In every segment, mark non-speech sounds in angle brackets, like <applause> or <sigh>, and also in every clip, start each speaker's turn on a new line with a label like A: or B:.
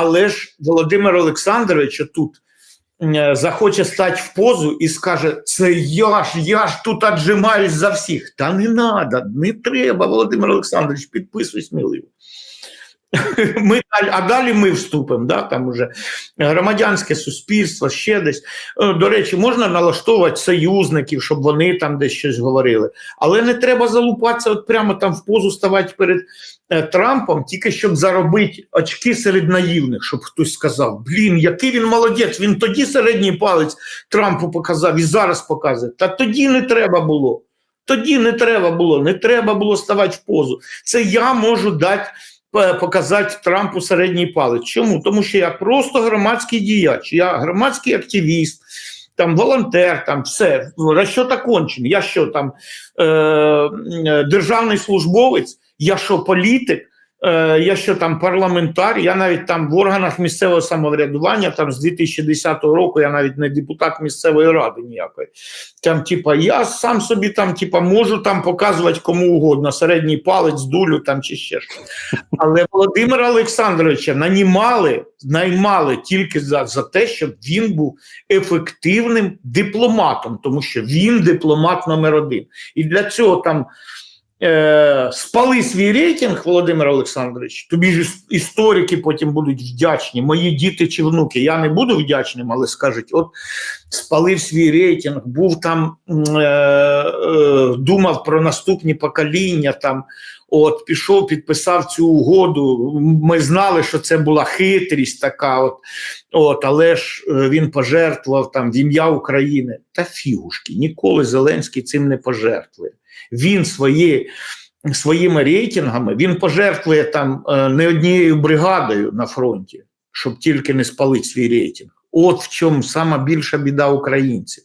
A: але ж Володимир Олександрович тут е, захоче стати в позу і скаже: Це я ж, я ж тут отжимаюсь за всіх. Та не треба, не треба, Володимир Олександрович, підписуй сміливо. Ми, а далі ми вступимо, да, там уже громадянське суспільство, ще десь. Е, До речі, можна налаштовувати союзників, щоб вони там десь щось говорили. Але не треба залупатися, от прямо там в позу ставати перед е, Трампом, тільки щоб заробити очки серед наївних, щоб хтось сказав: блін, який він молодець, він тоді середній палець Трампу показав і зараз показує. Та тоді не треба було. Тоді не треба було, не треба було ставати в позу. Це я можу дати. Е, Показати Трампу середній палець. Чому? Тому що я просто громадський діяч, я громадський активіст, там волонтер, там все, розчот окончений. Я що там е, е, державний службовець, я що політик, е, я що там парламентар, я навіть там в органах місцевого самоврядування, там з 2010 року я навіть не депутат місцевої ради ніякої. Там, типа, я сам собі там, типа, можу там показувати кому угодно, середній палець, дулю там чи ще щось. Але Володимира Олександровича нанімали, наймали тільки за, за те, щоб він був ефективним дипломатом, тому що він дипломат номер один. І для цього там е, спали свій рейтинг, Володимир Олександрович. Тобі ж історики потім будуть вдячні. Мої діти чи внуки. Я не буду вдячним, але скажуть: от спалив свій рейтинг, був там, е, е, думав про наступні покоління. там, От пішов, підписав цю угоду. Ми знали, що це була хитрість така, от, от але ж е, він пожертвував там в ім'я України. Та фігушки, ніколи Зеленський цим не пожертвує. Він свої, своїми рейтингами він пожертвує там не однією бригадою на фронті, щоб тільки не спалити свій рейтинг. От в чому сама більша біда українців.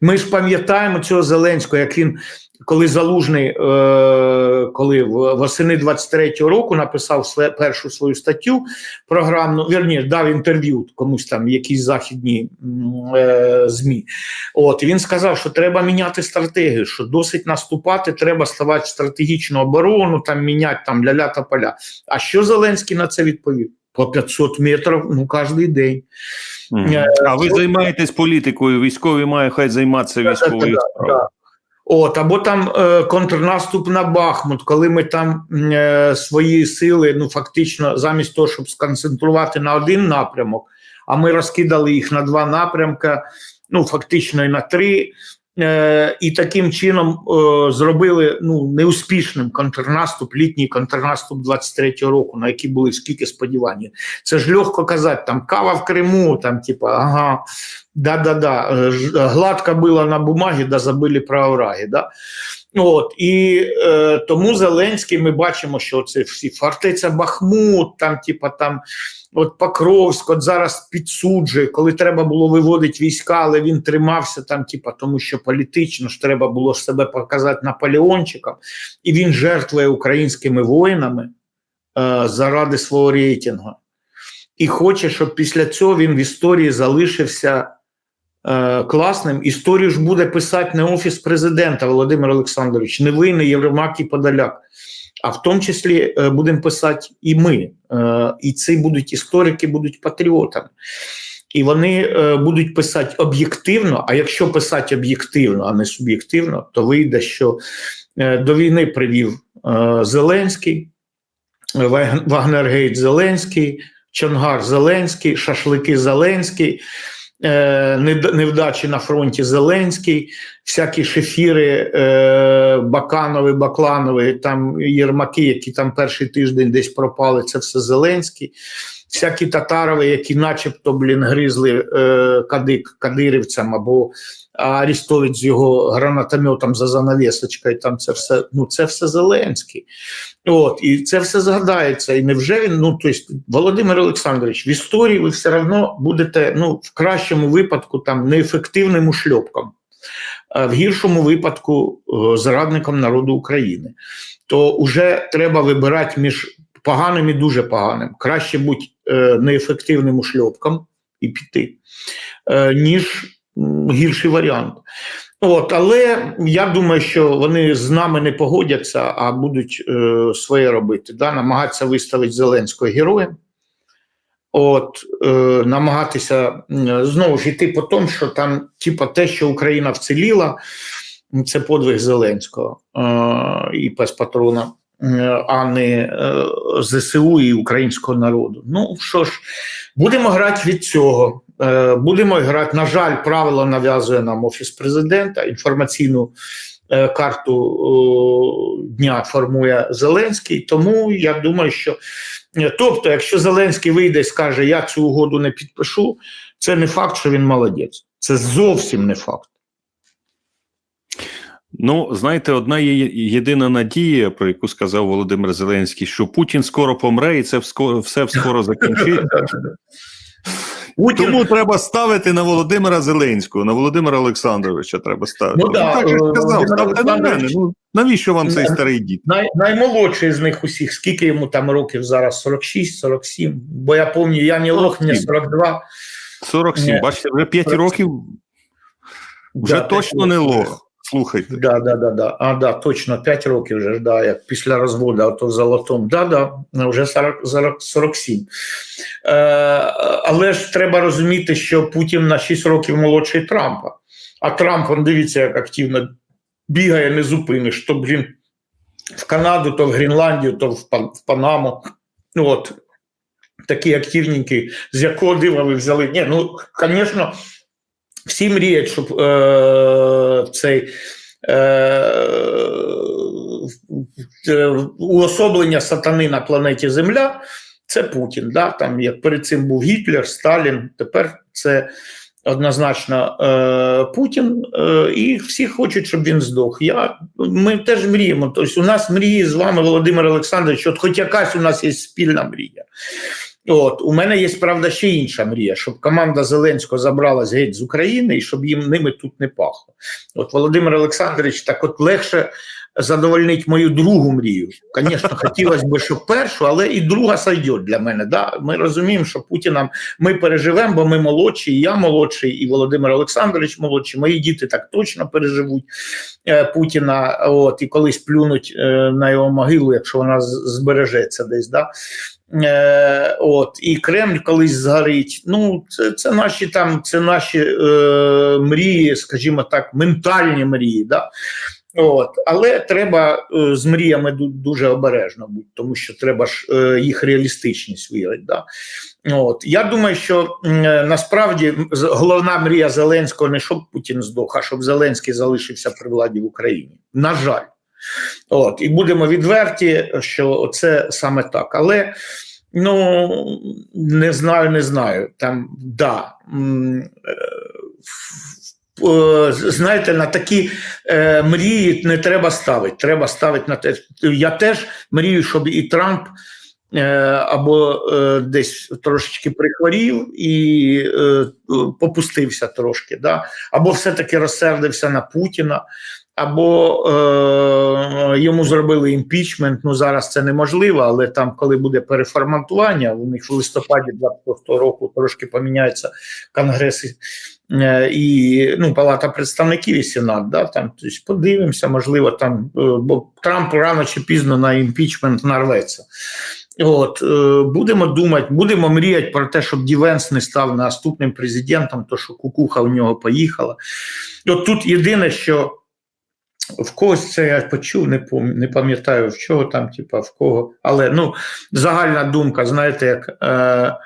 A: Ми ж пам'ятаємо цього Зеленського, як він коли залужний, е, коли восени 23-го року написав першу свою статтю програмну, вірні, дав інтерв'ю комусь там, якісь західні е, змі. От він сказав, що треба міняти стратегію, що досить наступати, треба ставати стратегічну оборону, там міняти там ля-ля та поля. А що Зеленський на це відповів? По 500 метрів ну кожен день. Е,
B: А ви займаєтесь політикою, військові мають хай займатися військовою справою.
A: От, або там е, контрнаступ на Бахмут, коли ми там е, свої сили, ну фактично, замість того, щоб сконцентрувати на один напрямок, а ми розкидали їх на два напрямка, ну фактично і на три. Е, і таким чином е, зробили ну неуспішним контрнаступ, літній контрнаступ 23-го року, на який були скільки сподівання. Це ж легко казати, там кава в Криму, там, типа, ага, да-да-да, гладко було на бумагі, да забили про овраги. Да? От, і е, тому Зеленський ми бачимо, що це всі фортеця Бахмут, там, типа, там, от Покровськ, от зараз підсуджує, коли треба було виводити війська, але він тримався там, типа, тому що політично ж треба було себе показати Наполеончиком, і він жертвує українськими воїнами е, заради свого рейтингу. І хоче, щоб після цього він в історії залишився е, класним. Історію ж буде писати не офіс президента Володимир Олександрович, не ви, не Євромак і Подоляк. А в тому числі е, будемо писати і ми. Е, і ці будуть історики, будуть патріотами. І вони будуть писати об'єктивно. А якщо писати об'єктивно, а не суб'єктивно, то вийде, що до війни привів е, Зеленський, Ваг- Вагнергейт Зеленський, Чонгар Зеленський, шашлики Зеленський, невдачі на фронті Зеленський, всякі шефіри е, Баканови, Бакланови, там Єрмаки, які там перший тиждень десь пропали, це все Зеленський. Всякі татарови, які начебто блін, гризли е, кадик кадирівцям або Арістович з його гранатометом за занавісочкою, там це все, ну це все Зеленський. От, і це все згадається. І невже він, ну тобто, Володимир Олександрович, в історії ви все одно будете ну, в кращому випадку там неефективним ушльопком, в гіршому випадку е, зрадником народу України. То вже треба вибирати між поганим і дуже поганим. Краще бути е, неефективним ушльопком і піти, е, ніж гірший варіант. От, але я думаю, що вони з нами не погодяться, а будуть е, своє робити. Да? Намагатися виставити Зеленського героєм. е, намагатися м, знову ж йти по тому, що там, типа, те, що Україна вціліла, це подвиг Зеленського е, і пес патрона, е, а не е, ЗСУ і українського народу. Ну що ж, будемо грати від цього. Е, будемо грати. На жаль, правило нав'язує нам офіс президента. Інформаційну е, карту е, дня формує Зеленський. Тому я думаю, що Е, тобто, якщо Зеленський вийде і скаже, я цю угоду не підпишу, це не факт, що він молодець. Це зовсім не факт.
B: Ну, знаєте, одна є єдина надія, про яку сказав Володимир Зеленський, що Путін скоро помре, і це все скоро закінчиться. <laughs>
A: Путін,
B: Тому треба ставити на Володимира Зеленського, на Володимира Олександровича треба ставити.
A: Ну да,
B: так же
A: е,
B: сказав, ставте на мене. Ну, навіщо вам цей старий дід?
A: най, наймолодший з них усіх, скільки йому там років зараз? 46, 47. Бо я пам'ятаю, я не лох, мені 42.
B: 47,
A: Ні.
B: бачите, вже 5 років вже
A: Да,
B: точно не лох. Слухайте.
A: Да, да, да, да. А, да, точно, 5 років вже да, як після розводу, а то в золотому. Да, да, вже 40, 40, 47. Е, але ж треба розуміти, що Путін на 6 років молодший Трампа. А Трамп, он дивіться, як активно бігає, не зупиниш. То, блін, в Канаду, то в Гренландію, то в, Пан- в Панаму. Ну, От, такі активненькі, з якого дива ви взяли. Ні, ну, звісно, всі мріють, щоб е, цей е, е, уособлення сатани на планеті Земля це Путін. Да? Там, як перед цим був Гітлер, Сталін, тепер це однозначно е, Путін, е, і всі хочуть, щоб він здох. Я, ми теж мріємо. Тобто, у нас мрії з вами, Володимир Олександрович, от хоч якась у нас є спільна мрія. От у мене є правда ще інша мрія, щоб команда Зеленського забралась геть з України і щоб їм ними тут не пахло. От Володимир Олександрович, так от легше задовольнить мою другу мрію. Звісно, хотілося б, щоб першу, але і друга сойде для мене. Да? Ми розуміємо, що Путіна ми переживемо, бо ми молодші, і я молодший, і Володимир Олександрович молодший. Мої діти так точно переживуть е, Путіна. От і колись плюнуть е, на його могилу, якщо вона збережеться десь. Да? Е, от, і Кремль колись згорить. Ну, це, це наші там, це наші е, мрії, скажімо так, ментальні мрії. Да? От, але треба е, з мріями дуже обережно бути, тому що треба ж е, їх реалістичність вірити. Да? От, я думаю, що е, насправді головна мрія Зеленського не щоб Путін здох, а щоб Зеленський залишився при владі в Україні. На жаль. От, і будемо відверті, що це саме так. Але ну не знаю, не знаю. Там да. е, е, Знаєте, на такі е, мрії не треба ставити. Треба ставити на те. Я теж мрію, щоб і Трамп е, або е, десь трошечки прихворів і е, попустився трошки, да? або все-таки розсердився на Путіна або е, йому зробили імпічмент. Ну зараз це неможливо, але там, коли буде переформатування, у них в листопаді 26 року трошки поміняються конгреси е, і ну, Палата представників і Сенат. Да, там тобто подивимося, можливо, там е, бо Трамп рано чи пізно на імпічмент нарветься. От е, будемо думати, будемо мріяти про те, щоб Дівенс не став наступним президентом, то що кукуха у нього поїхала. От тут єдине, що в когось це я почув, не не пам'ятаю в чого там, типа в кого. Але ну, загальна думка, знаєте, як е,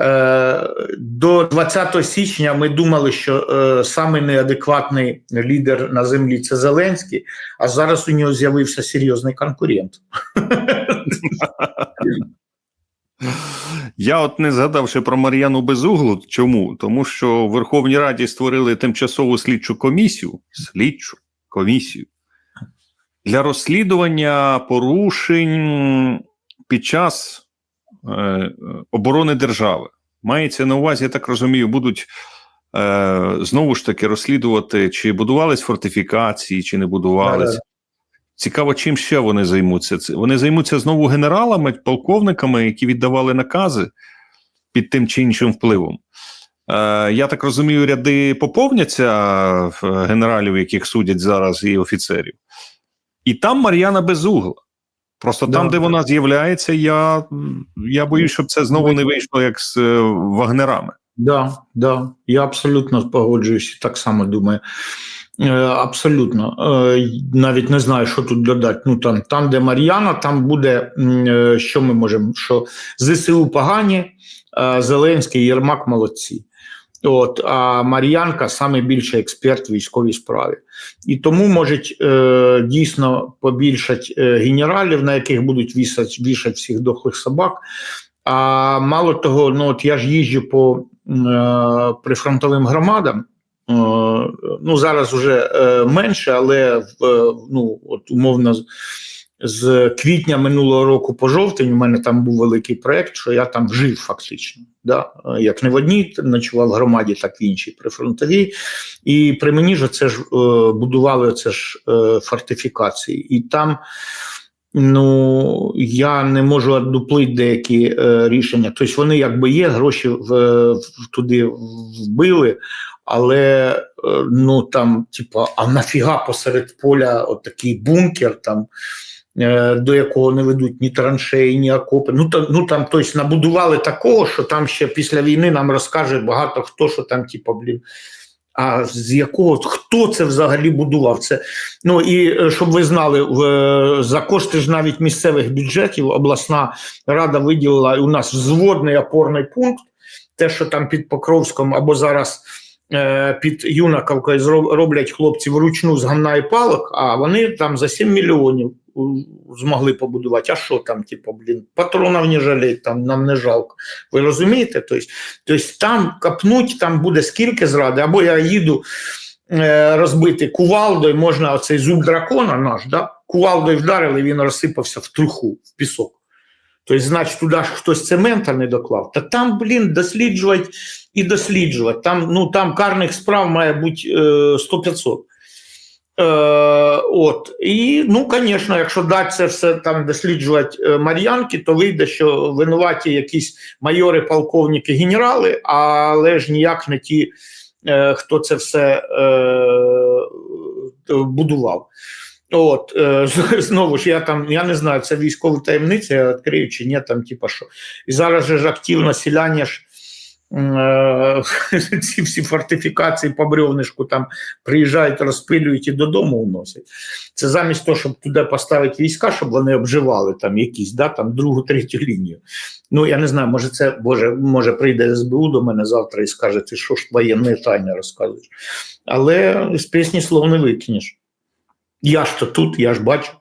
A: е, до 20 січня ми думали, що е, самий неадекватний лідер на землі це Зеленський, а зараз у нього з'явився серйозний конкурент. <laughs>
B: Я от не згадав ще про Мар'яну Безуглу. Чому? Тому що в Верховній Раді створили тимчасову слідчу комісію, слідчу комісію для розслідування порушень під час е, оборони держави. Мається на увазі, я так розумію, будуть е, знову ж таки розслідувати, чи будувались фортифікації, чи не будувались. Цікаво, чим ще вони займуться. Це вони займуться знову генералами, полковниками, які віддавали накази під тим чи іншим впливом. Е, я так розумію, ряди поповняться е, генералів, яких судять зараз, і офіцерів. І там Мар'яна Безугла. Просто
A: Да.
B: там, де вона з'являється, я, я боюсь, щоб це знову не вийшло як з е, вагнерами.
A: Да, да, я абсолютно погоджуюся, так само думаю. Е, абсолютно. Е, навіть не знаю, що тут додати. Ну, там, там, де Мар'яна, там буде, е, що ми можемо, що ЗСУ погані, е, Зеленський, Єрмак молодці. От, а Мар'янка саме більший експерт в військовій справі. І тому можуть е, дійсно побільшати е, генералів, на яких будуть вішати, вішати всіх дохлих собак. А мало того, ну от я ж їжджу по е, прифронтовим громадам. Е, ну зараз вже е, менше, але ну от умовно з, квітня минулого року по жовтень у мене там був великий проект, що я там жив фактично. Да? Е, Як не в одній ночував в громаді, так в іншій прифронтовій. І при мені ж це ж е, будували це ж е, фортифікації. І там Ну я не можу одуплити деякі е, рішення. Тобто вони якби є, гроші в, в туди вбили, але е, ну там, типа, а нафіга посеред поля отакий бункер, там, е, до якого не ведуть ні траншеї, ні окопи. Ну там, ну там тобто, набудували такого, що там ще після війни нам розкаже багато хто, що там, типа, блін. А з якого хто це взагалі будував? Це ну і е, щоб ви знали, в, е, за кошти ж навіть місцевих бюджетів обласна рада виділила у нас взводний опорний пункт, те, що там під Покровськом або зараз е, під Юнаковкою роблять хлопці вручну з гамна і палок, а вони там за 7 мільйонів змогли побудувати. А що там, типу, блін, патронів не жалеть, там нам не жалко. Ви розумієте? Тобто, тобто там капнуть, там буде скільки зради, або я їду е, розбити кувалдою, можна оцей зуб дракона наш, да? кувалдою вдарили, він розсипався в труху, в пісок. Тобто, значить, туди ж хтось цемента не доклав. Та там, блін, досліджувати і досліджувати. Там, ну, там карних справ має бути е, 100-500. Е, от. І, ну, звісно, якщо дати це все там досліджувати е, Мар'янки, то вийде, що винуваті якісь майори, полковники, генерали, але ж ніяк не ті, е, хто це все е, будував. От, <laughs> знову ж я там, я не знаю, це військова таємниця, я відкрию чи ні, там, типа що. І зараз же ж активно селяні ж <laughs> ці всі фортифікації по бревнишку там приїжджають, розпилюють і додому уносять. Це замість того, щоб туди поставити війська, щоб вони обживали там якісь, да, там другу, третю лінію. Ну, я не знаю, може, це Боже, може прийде СБУ до мене завтра і скаже, ти що ж воєнні тайни розказуєш. Але з пісні слов не викинеш. Я ж то тут, я ж бачу.